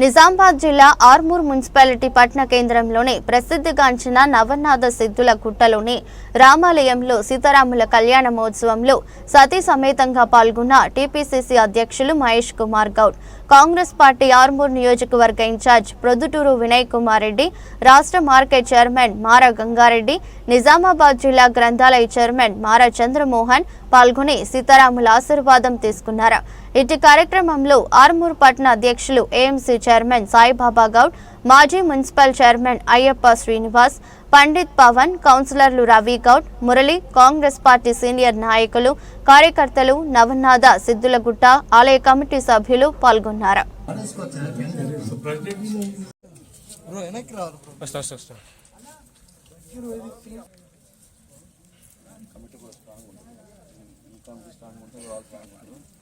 నిజామాబాద్ జిల్లా ఆర్మూర్ మున్సిపాలిటీ పట్టణ కేంద్రంలోని ప్రసిద్ధిగాంచిన నవనాథ సిద్ధుల గుట్టలోని రామాలయంలో సీతారాముల కళ్యాణ మహోత్సవంలో సతీ సమేతంగా పాల్గొన్న టీపీసీసీ అధ్యక్షులు మహేష్ కుమార్ గౌడ్ కాంగ్రెస్ పార్టీ ఆర్మూర్ నియోజకవర్గ ఇన్ఛార్జ్ ప్రొద్దుటూరు వినయ్ కుమార్ రెడ్డి రాష్ట్ర మార్కెట్ చైర్మన్ మారా గంగారెడ్డి నిజామాబాద్ జిల్లా గ్రంథాలయ చైర్మన్ మారా చంద్రమోహన్ పాల్గొని సీతారాముల ఆశీర్వాదం తీసుకున్నారు. ఇటు కార్యక్రమంలో ఆర్మూర్ పట్టణ అధ్యక్షులు ఏఎంసీ చైర్మన్ సాయిబాబా గౌడ్ మాజీ మున్సిపల్ చైర్మన్ అయ్యప్ప శ్రీనివాస్ పండిత్ పవన్ కౌన్సిలర్లు రవి గౌడ్ మురళి కాంగ్రెస్ పార్టీ సీనియర్ నాయకులు కార్యకర్తలు నవనాథ సిద్దులగుట్ట ఆలయ కమిటీ సభ్యులు పాల్గొన్నారు. ఫస్ట్ ఫస్ట్ స్ట్రాంగ్ ఉంటుంది వాళ్ళు స్ట్రాంగ్ ఉంటుంది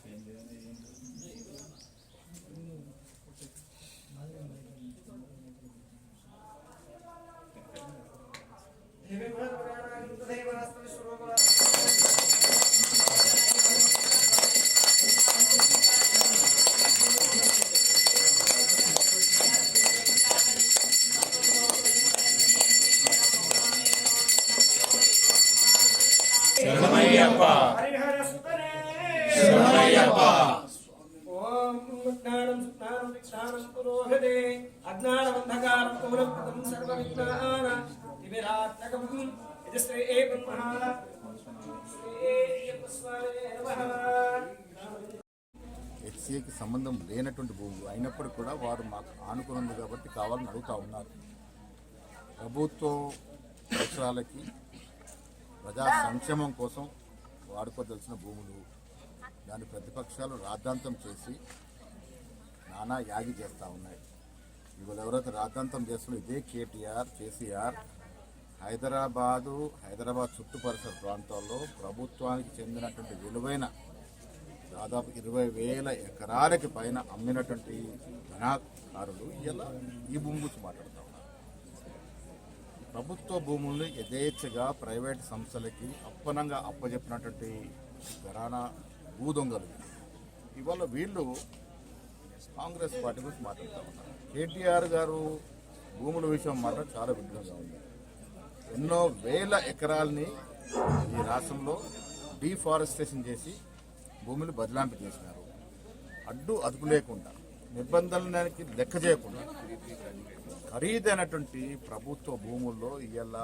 ఓం జ్ఞానం సుజ్ఞానం విజ్ఞానం పురోహదే సర్వవిజ్ఞాన బ్రహ్మ హెచ్సిఏకి సంబంధం లేనటువంటి భూములు అయినప్పటికీ కూడా వారు మాకు ఆనుకున్నది కాబట్టి కావాలని అడుగుతా ఉన్నారు. ప్రభుత్వం అవసరాలకి ప్రజా సంక్షేమం కోసం వాడుకోదలసిన భూములు దాని ప్రతిపక్షాలు రాద్ధాంతం చేసి నానా యాగి చేస్తూ ఉన్నాయి. ఇవాళ ఎవరైతే రాద్ధాంతం చేస్తున్న ఇదే కేటీఆర్ కేసీఆర్ హైదరాబాదు హైదరాబాద్ చుట్టుపరిసర ప్రాంతాల్లో ప్రభుత్వానికి చెందినటువంటి విలువైన దాదాపు ఇరవై వేల ఎకరాలకి పైన అమ్మినటువంటి ధనాకారులు ఇలా ఈ భూమి గురించి మాట్లాడుతూ ఉన్నారు. ప్రభుత్వ భూముల్ని యథేచ్ఛగా ప్రైవేట్ సంస్థలకి అప్పనంగా అప్పజెప్పినటువంటి ఘరానా భూదొంగలు ఇవాళ వీళ్ళు కాంగ్రెస్ పార్టీ గురించి మాట్లాడుతూ ఉన్నారు. కేటీఆర్ గారు భూముల విషయం మాత్రం చాలా విఘ్నంగా ఉంది. ఎన్నో వేల ఎకరాల్ని ఈ రాష్ట్రంలో డీఫారెస్టేషన్ చేసి భూమిని బదిలాంపు చేసినారు. అడ్డు అదుపు లేకుండా నిబంధనలకి లెక్క చేయకుండా ఖరీదైనటువంటి ప్రభుత్వ భూముల్లో ఇవాళ